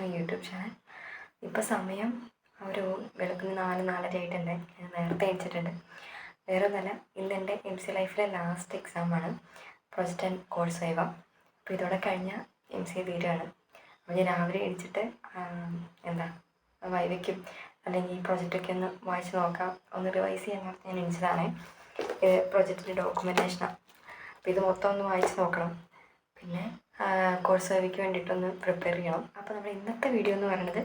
My YouTube channel ഇപ്പോൾ സമയം ഒരു വെളുപ്പിന് നാല് നാലര ആയിട്ടുണ്ട്. ഞാൻ നേരത്തെ അയച്ചിട്ടുണ്ട് വേറെ ഒന്നല്ല ഇന്ന് എന്റെ എം സി ലൈഫിലെ ലാസ്റ്റ് എക്സാമാണ് പ്രൊജക്റ്റ് ആൻഡ് കോഴ്സ് വൈവ അപ്പോൾ ഇതോടെ കഴിഞ്ഞ എം സി തീരുകയാണ് അപ്പോൾ ഞാൻ രാവിലെ എണീച്ചിട്ട് എന്താ വൈവയ്ക്കും അല്ലെങ്കിൽ ഈ പ്രൊജക്റ്റൊക്കെ ഒന്ന് വായിച്ച് നോക്കാം. ഒന്ന് റിവൈസ് ചെയ്യാൻ ഞാൻ എണീച്ചതാണ് പ്രൊജക്റ്റിന്റെ ഡോക്യുമെന്റേഷനാണ് അപ്പോൾ ഇത് മൊത്തം ഒന്ന് വായിച്ച് നോക്കണം. പിന്നെ കോഴ്സ് വൈവിക്ക് വേണ്ടിയിട്ടൊന്ന് പ്രിപ്പയർ ചെയ്യണം. അപ്പോൾ നമ്മുടെ ഇന്നത്തെ വീഡിയോ എന്ന് പറയുന്നത്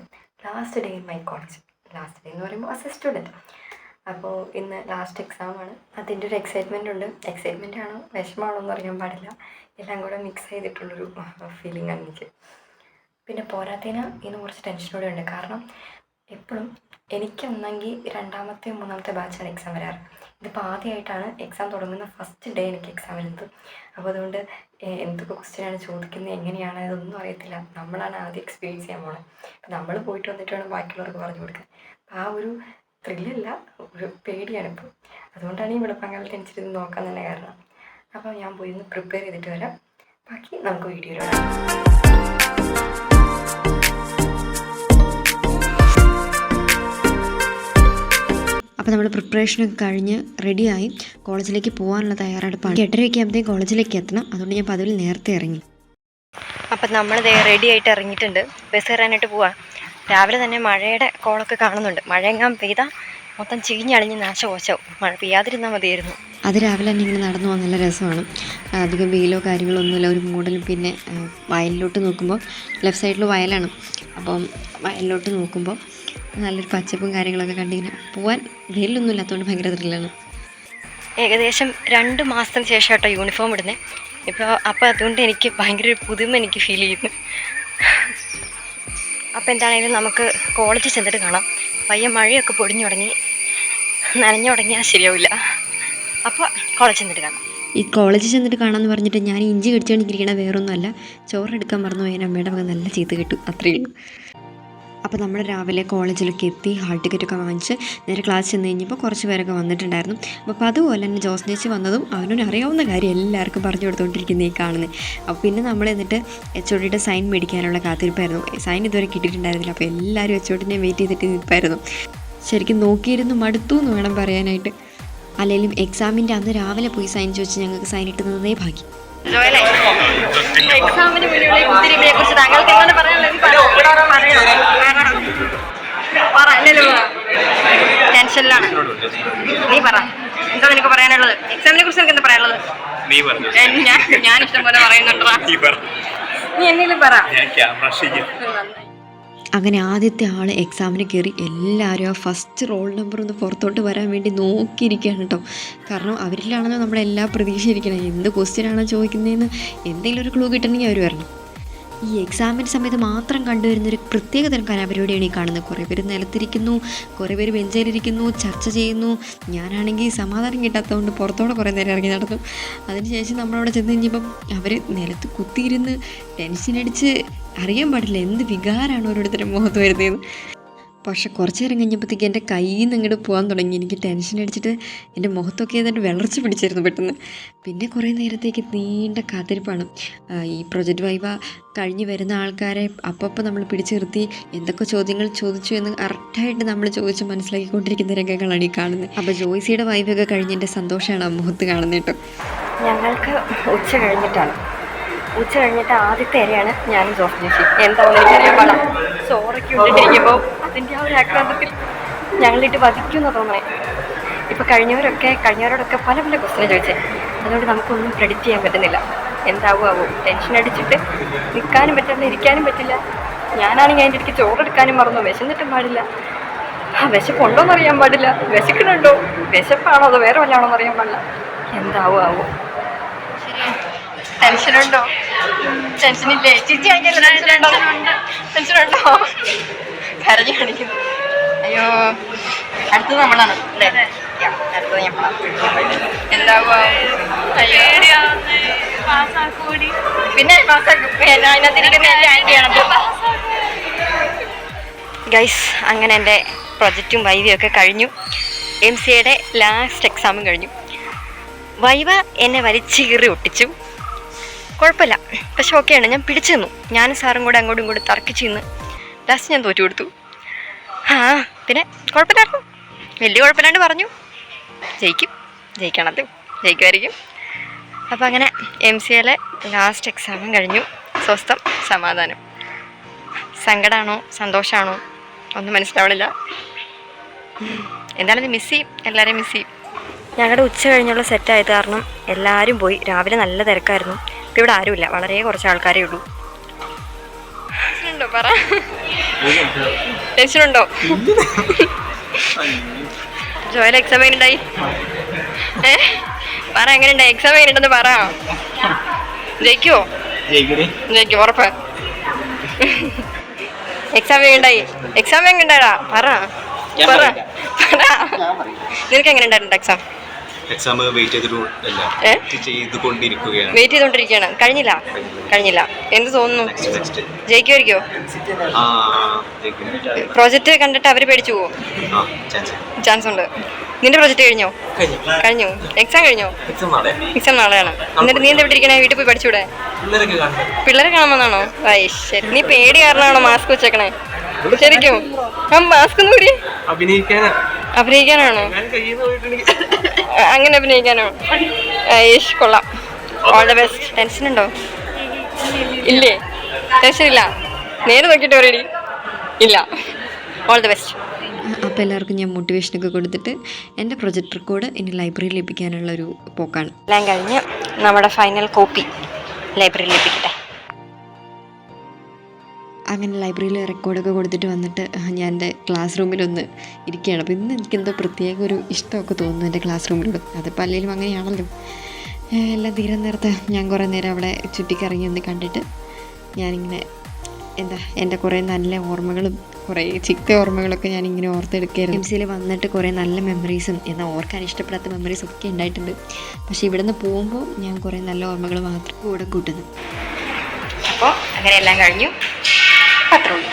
last day in my college last day എന്ന് പറയുമ്പോൾ ആസ് എ സ്റ്റുഡന്റ് അപ്പോൾ ഇന്ന് ലാസ്റ്റ് എക്സാമാണ് അതിന്റെ ഒരു എക്സൈറ്റ്മെന്റ് ഉണ്ട്. എക്സൈറ്റ്മെന്റ് ആണോ? വിഷമാണോ എന്ന് അറിയാൻ പാടില്ല. എല്ലാം കൂടെ മിക്സ് ചെയ്തിട്ടുള്ളൊരു ഫീലിംഗ് ആണ് എനിക്ക്. പിന്നെ പോരാത്തതിന് ഇന്ന് കുറച്ച് ടെൻഷനോടെ ഉണ്ട്. കാരണം എപ്പോഴും എനിക്ക് എനിക്കൊന്നെങ്കിൽ രണ്ടാമത്തെ മൂന്നാമത്തെ ബാച്ചാണ് എക്സാം വരാറ്. ഇതിപ്പോൾ ആദ്യമായിട്ടാണ് എക്സാം തുടങ്ങുന്ന ഫസ്റ്റ് ഡേ എനിക്ക് എക്സാം വരുന്നത്. അപ്പോൾ അതുകൊണ്ട് എന്തൊക്കെ ക്വസ്റ്റ്യനാണ് ചോദിക്കുന്നത് എങ്ങനെയാണ് അതൊന്നും അറിയത്തില്ല. നമ്മളാണ് ആദ്യം എക്സ്പീരിയൻസ് ചെയ്യാൻ പോണത് അപ്പോൾ നമ്മൾ പോയിട്ട് വന്നിട്ട് വേണം ബാക്കിയുള്ളവർക്ക് പറഞ്ഞു കൊടുക്കാൻ അപ്പോൾ ആ ഒരു ത്രില്ലല്ല ഒരു പേടിയാണ് ഇപ്പോൾ അതുകൊണ്ടാണ് ഈ വെളുപ്പങ്ങളിൽ ടെൻഷനിൽ നോക്കാൻ തന്നെ കാരണം. അപ്പോൾ ഞാൻ പോയി ഒന്ന് പ്രിപ്പയർ ചെയ്തിട്ട് വരാം. ബാക്കി നമുക്ക് വീഡിയോയിൽ അപ്പോൾ നമ്മൾ പ്രിപ്പറേഷനൊക്കെ കഴിഞ്ഞ് റെഡിയായി കോളേജിലേക്ക് പോകാനുള്ള തയ്യാറെടുപ്പാണ്. എട്ടരയൊക്കെ ആകുമ്പോഴത്തേക്കും കോളേജിലേക്ക് എത്തണം. അതുകൊണ്ട് ഞാൻ പതിവിൽ നേരത്തെ ഇറങ്ങി. അപ്പം നമ്മൾ റെഡി ആയിട്ട് ഇറങ്ങിയിട്ടുണ്ട്. ബസ് കയറാനായിട്ട് പോവാം. രാവിലെ തന്നെ മഴയുടെ കോളൊക്കെ കാണുന്നുണ്ട്. മഴയെങ്ങാൻ പെയ്താൽ മൊത്തം ചീഞ്ഞളിഞ്ഞ് നാശകോശവും മഴ പെയ്യാതിരുന്നാൽ മതിയായിരുന്നു. അത് രാവിലെ തന്നെ ഇങ്ങനെ നടന്നു പോകാൻ നല്ല രസമാണ്. അധികം വെയിലോ കാര്യങ്ങളോ ഒന്നുമില്ല ഒരു മൂടലും പിന്നെ വയലിലോട്ട് നോക്കുമ്പോൾ ലെഫ്റ്റ് സൈഡിൽ വയലാണ്. അപ്പം വയലിലോട്ട് നോക്കുമ്പോൾ നല്ലൊരു പച്ചപ്പും കാര്യങ്ങളൊക്കെ കണ്ടിങ്ങനെ പോകാൻ വെയിലൊന്നും ഇല്ലാത്തതുകൊണ്ട് ഭയങ്കര ത്രില്ലാണ് ഏകദേശം രണ്ട് മാസത്തിന് ശേഷം കേട്ടോ യൂണിഫോം ഇടുന്നത് ഇപ്പോൾ അപ്പോൾ അതുകൊണ്ട് എനിക്ക് ഭയങ്കര ഒരു പുതുമ എനിക്ക് ഫീൽ ചെയ്യുന്നു. അപ്പോൾ എന്താണെങ്കിലും നമുക്ക് കോളേജിൽ ചെന്നിട്ട് കാണാം. പയ്യ മഴയൊക്കെ പൊടിഞ്ഞു തുടങ്ങി. നനഞ്ഞു തുടങ്ങിയാൽ ശരിയാവില്ല. അപ്പോൾ കോളേജ് ചെന്നിട്ട് കാണാം. ഈ കോളേജിൽ ചെന്നിട്ട് കാണാമെന്ന് പറഞ്ഞിട്ട് ഞാൻ ഇഞ്ചി കടിച്ചുകൊണ്ടിരിക്കണ വേറൊന്നുമല്ല. ചോറെടുക്കാൻ മറന്നു പോയാൽ അമ്മയുടെ മകൻ നല്ല ചീത്ത കിട്ടും. അത്രയേ ഉള്ളൂ. അപ്പോൾ നമ്മൾ രാവിലെ കോളേജിലൊക്കെ എത്തി ഹാൾ ടിക്കറ്റൊക്കെ വാങ്ങിച്ച് നേരെ ക്ലാസ് ചെന്ന് കഴിഞ്ഞപ്പോൾ കുറച്ച് പേരൊക്കെ വന്നിട്ടുണ്ടായിരുന്നു. അപ്പോൾ അതുപോലെ തന്നെ ജോസ് ചേച്ചി വന്നതും അവനോട് അറിയാവുന്ന കാര്യം എല്ലാവർക്കും പറഞ്ഞു കൊടുത്തുകൊണ്ടിരിക്കുന്ന ഈ കാണുന്നത് അപ്പോൾ പിന്നെ നമ്മൾ എന്നിട്ട് എച്ച് ഒടിയുടെ സൈൻ മേടിക്കാനുള്ള കാത്തിരിപ്പായിരുന്നു. സൈൻ ഇതുവരെ കിട്ടിയിട്ടുണ്ടായിരുന്നില്ല. അപ്പോൾ എല്ലാവരും എച്ച് ഒടിനെ വെയിറ്റ് ചെയ്തിട്ട് നിൽപ്പായിരുന്നു. ശരിക്കും നോക്കിയിരുന്നു മടുത്തു എന്ന് വേണം പറയാനായിട്ട്. അല്ലെങ്കിലും എക്സാമിന്റെ അന്ന് രാവിലെ പോയി സൈൻ ചോദിച്ച് ഞങ്ങൾക്ക് സൈൻ ഇട്ടുന്നതേ ഭാഗ്യം. എക്സാമിന് ടെൻഷനിലാണ് നീ പറ. എന്താ നിനക്ക് പറയാനുള്ളത്? എക്സാമിനെ കുറിച്ച് നിനക്ക് എന്താ പറയാനുള്ളത്? നീ പറഞ്ഞു ഞാൻ ഞാൻ ഇഷ്ടം പോലെ പറയുന്നുണ്ടോ നീ എന്തെങ്കിലും പറ. അങ്ങനെ ആദ്യത്തെ ആൾ എക്സാമിന് കയറി എല്ലാവരും ആ ഫസ്റ്റ് റോൾ നമ്പർ ഒന്ന് പുറത്തോട്ട് വരാൻ വേണ്ടി നോക്കിയിരിക്കുകയാണ് കേട്ടോ കാരണം അവരിലാണല്ലോ നമ്മളെല്ലാ പ്രതീക്ഷ ഇരിക്കണം എന്ത് ക്വസ്റ്റ്യൻ ആണോ ചോദിക്കുന്നതെന്ന് എന്തെങ്കിലും ഒരു ക്ലൂ കിട്ടണമെങ്കിൽ അവർ വരണം. ഈ എക്സാമിന്റെ സമയത്ത് മാത്രം കണ്ടുവരുന്നൊരു പ്രത്യേകതരം കലാപരിപാടിയാണ് ഈ കാണുന്നത്. കുറേ പേര് നിലത്തിരിക്കുന്നു കുറേ പേര് ബെഞ്ചിലിരിക്കുന്നു ചർച്ച ചെയ്യുന്നു. ഞാനാണെങ്കിൽ സമാധാനം കിട്ടാത്തതുകൊണ്ട് പുറത്തോടെ കുറേ നേരം ഇറങ്ങി നടന്നു. അതിനുശേഷം നമ്മളവിടെ ചെന്ന് കഴിഞ്ഞപ്പം അവർ നിലത്ത് കുത്തിയിരുന്ന് ടെൻഷൻ അടിച്ച് അറിയാൻ പാടില്ല എന്ത് വികാരമാണ് ഓരോരുത്തരും മുഖത്ത് വരുന്നതെന്ന്. പക്ഷെ കുറച്ച് നേരം കഴിഞ്ഞപ്പോഴത്തേക്ക് എന്റെ കയ്യിൽ നിന്ന് ഇങ്ങോട്ട് പോകാൻ തുടങ്ങി. എനിക്ക് ടെൻഷൻ അടിച്ചിട്ട് എന്റെ മുഖത്തൊക്കെ ഏതാണ്ട് വിളർച്ച പിടിച്ചായിരുന്നു പെട്ടെന്ന്. പിന്നെ കുറേ നേരത്തേക്ക് നീണ്ട കാത്തിരിപ്പാണ്. ഈ പ്രൊജക്റ്റ് വൈവ കഴിഞ്ഞ് വരുന്ന ആൾക്കാരെ അപ്പം നമ്മൾ പിടിച്ചു നിർത്തി എന്തൊക്കെ ചോദ്യങ്ങൾ ചോദിച്ചു എന്ന് കറക്റ്റായിട്ട് നമ്മൾ ചോദിച്ച് മനസ്സിലാക്കിക്കൊണ്ടിരിക്കുന്ന രംഗങ്ങളാണ് ഈ കാണുന്നത്. അപ്പോൾ ജോയ്സിയുടെ വൈവൊക്കെ കഴിഞ്ഞ് എന്റെ സന്തോഷമാണ് ആ മുഖത്ത് കാണുന്നത് ഞങ്ങൾക്ക് ഉച്ച കഴിഞ്ഞിട്ടാണ്. ഉച്ച കഴിഞ്ഞിട്ട് ആദ്യത്തെ ഇരയാണ് ഞാനും ജോസ് ജോഷി എന്താണെന്ന് എനിക്കറിയാൻ ചോറൊക്കെ ഉണ്ടിട്ടിരിക്കുമ്പോൾ അതിന്റെ ആ ഒരു ആക്രാന്തത്തിൽ ഞങ്ങളിട്ട് വധിക്കുന്ന തോന്നണേ. ഇപ്പം കഴിഞ്ഞവരൊക്കെ കഴിഞ്ഞവരോടൊക്കെ പല പല ക്വസ്റ്റ്യൻ ചോദിച്ചേ. അതുകൊണ്ട് നമുക്കൊന്നും പ്രെഡിക്റ്റ് ചെയ്യാൻ പറ്റുന്നില്ല. എന്താവും ആവും ടെൻഷൻ അടിച്ചിട്ട് നിൽക്കാനും പറ്റില്ല ഇരിക്കാനും പറ്റില്ല. ഞാനാണെങ്കിൽ അതിന്റെ ഇടയ്ക്ക് ചോറെടുക്കാനും മറന്നു. വിശന്നിട്ടും പാടില്ല. ആ വിശപ്പുണ്ടോന്ന് അറിയാൻ പാടില്ല. വിശക്കുന്നുണ്ടോ? വിശപ്പാണോ അതോ വേറെ വല്ലതാണോ എന്നറിയാൻ പാടില്ല. എന്താവും ആവും ടെൻഷനുണ്ടോ ടെൻഷനില്ലേ ചേച്ചി ടെൻഷനുണ്ടോ ടെൻഷനുണ്ടോ കരഞ്ഞു കാണിക്കുന്നു. അയ്യോ അടുത്തത് നമ്മളാണ്. അല്ലേ? അടുത്തത് നമ്മളാണ് എന്താവുക അയ്യോ. പിന്നെ ഗൈസ് അങ്ങനെ എന്റെ പ്രൊജക്റ്റും വൈവിയും ഒക്കെ കഴിഞ്ഞു. എം സി എയുടെ ലാസ്റ്റ് എക്സാമും കഴിഞ്ഞു. വൈവ എന്നെ വലിച്ചീറി ഒട്ടിച്ചു. കുഴപ്പമില്ല. പക്ഷെ ഓക്കെയാണ്. ഞാൻ പിടിച്ചു നിന്നു. ഞാനും സാറും കൂടെ അങ്ങോട്ടും ഇങ്ങോട്ടും തർക്കിച്ചു നിന്ന് ലാസ്റ്റ് ഞാൻ തോറ്റു കൊടുത്തു. ആ പിന്നെ കുഴപ്പമില്ലായിരുന്നു. വലിയ കുഴപ്പമില്ലാണ്ട് പറഞ്ഞു. ജയിക്കും. ജയിക്കണത് ജയിക്കുമായിരിക്കും. അപ്പോൾ അങ്ങനെ എം സി എയിലെ ലാസ്റ്റ് എക്സാമും കഴിഞ്ഞു. സ്വസ്ഥം സമാധാനം. സങ്കടമാണോ സന്തോഷമാണോ ഒന്നും മനസ്സിലാവണില്ല. എന്തായാലും മിസ് ചെയ്യും. എല്ലാവരെയും മിസ് ചെയ്യും. ഞങ്ങളുടെ ഉച്ച കഴിഞ്ഞുള്ള സെറ്റായത് കാരണം എല്ലാവരും പോയി. രാവിലെ നല്ല തിരക്കായിരുന്നു. ഇപ്പം ഇവിടെ ആരുമില്ല. വളരെ കുറച്ച് ആൾക്കാരേ ഉള്ളൂ. ഉണ്ടോ പറ. ടെൻഷനുണ്ടോ? ജോയിലെ എക്സാം എങ്ങനെയുണ്ടായി? ഏ? പറ എങ്ങനെയുണ്ടായി? എക്സാം എങ്ങനെയുണ്ടെന്ന് പറ. ജയിക്കോ ജയിക്കും ഉറപ്പ്. എക്സാം എങ്ങനെയുണ്ടായി? എക്സാം എങ്ങനെ പറ. പറ. പറ. നിനക്ക് എങ്ങനെ ഉണ്ടായിട്ടുണ്ട് എക്സാം എക്സാം വെയിറ്റ് ചെയ്തിട്ട് അല്ല ഏ? വെയിറ്റ് ചെയ്തുകൊണ്ടിരിക്കുകയാണ്. കഴിഞ്ഞില്ല? കഴിഞ്ഞില്ല. എന്ത് തോന്നുന്നു? ജയിക്കുമായിരിക്കോ. പ്രോജക്റ്റ് കണ്ടിട്ട് അവർ പേടിച്ചു പോവോ? ചാൻസ് ഉണ്ട്. നിന്റെ പ്രോജക്റ്റ് കഴിഞ്ഞോ? കഴിഞ്ഞു. എക്സാം കഴിഞ്ഞോ? എക്സാം നാളെയാണ്. എന്നിട്ട് നീ എന്താ ഇരിക്കണേ? വീട്ടിൽ പോയി പഠിച്ചൂടെ? പിള്ളേരെ കാണുമെന്നാണോ? ശരി നീ പേടി കാരണമാണോ മാസ്ക് വെച്ചേക്കണേ? ശരിക്കും. ആ മാസ്ക് ഒന്ന് കൂടി. അഭിനയിക്കാനാ അഭിനയിക്കാനാണോ? അങ്ങനെ അഭിനയിക്കാനോ? യേശ് കൊള്ളാം. ഓൾ ദ ബെസ്റ്റ് ടെൻഷൻ ഉണ്ടോ? ഇല്ലേ? ടെൻഷൻ ഇല്ല. നേരെ നോക്കിയിട്ട് പറയടി. ഇല്ല. ഓൾ ദ ബെസ്റ്റ് അപ്പോൾ എല്ലാവർക്കും ഞാൻ മോട്ടിവേഷനൊക്കെ കൊടുത്തിട്ട് എന്റെ പ്രൊജക്ട് റെക്കോർഡ് ഇനി ലൈബ്രറിയിൽ ലഭിക്കാനുള്ള ഒരു പോക്കാണ്. എല്ലാം കഴിഞ്ഞ് നമ്മുടെ ഫൈനൽ കോപ്പി ലൈബ്രറിയിൽ ലഭിക്കട്ടെ. അങ്ങനെ ലൈബ്രറിയിൽ റെക്കോർഡൊക്കെ കൊടുത്തിട്ട് വന്നിട്ട് ഞാൻ എന്റെ ക്ലാസ് റൂമിലൊന്ന് ഇരിക്കുകയാണ്. അപ്പോൾ ഇന്ന് എനിക്കെന്തോ പ്രത്യേക ഒരു ഇഷ്ടമൊക്കെ തോന്നുന്നു എന്റെ ക്ലാസ് റൂമിലോട് അതിപ്പോൾ അല്ലെങ്കിലും അങ്ങനെയാണല്ലോ. എല്ലാം തീരം നേരത്തെ ഞാൻ കുറേ നേരം അവിടെ ചുറ്റിക്കറങ്ങി ഒന്ന് കണ്ടിട്ട് ഞാനിങ്ങനെ എന്താ എന്റെ കുറേ നല്ല ഓർമ്മകളും കുറേ ചിത്ത ഓർമ്മകളൊക്കെ ഞാനിങ്ങനെ ഓർത്തെടുക്കുകയായിരുന്നു. എം സിയിൽ വന്നിട്ട് കുറേ നല്ല മെമ്മറീസും എന്നാൽ ഓർക്കാൻ ഇഷ്ടപ്പെടാത്ത മെമ്മറീസ് ഒക്കെ ഉണ്ടായിട്ടുണ്ട്. പക്ഷേ ഇവിടുന്ന് പോകുമ്പോൾ ഞാൻ കുറേ നല്ല ഓർമ്മകൾ മാത്രം കൂടെ കൂട്ടുന്നു. അപ്പോൾ അങ്ങനെ എല്ലാം കഴിഞ്ഞു. അത്രേ ഉള്ളൂ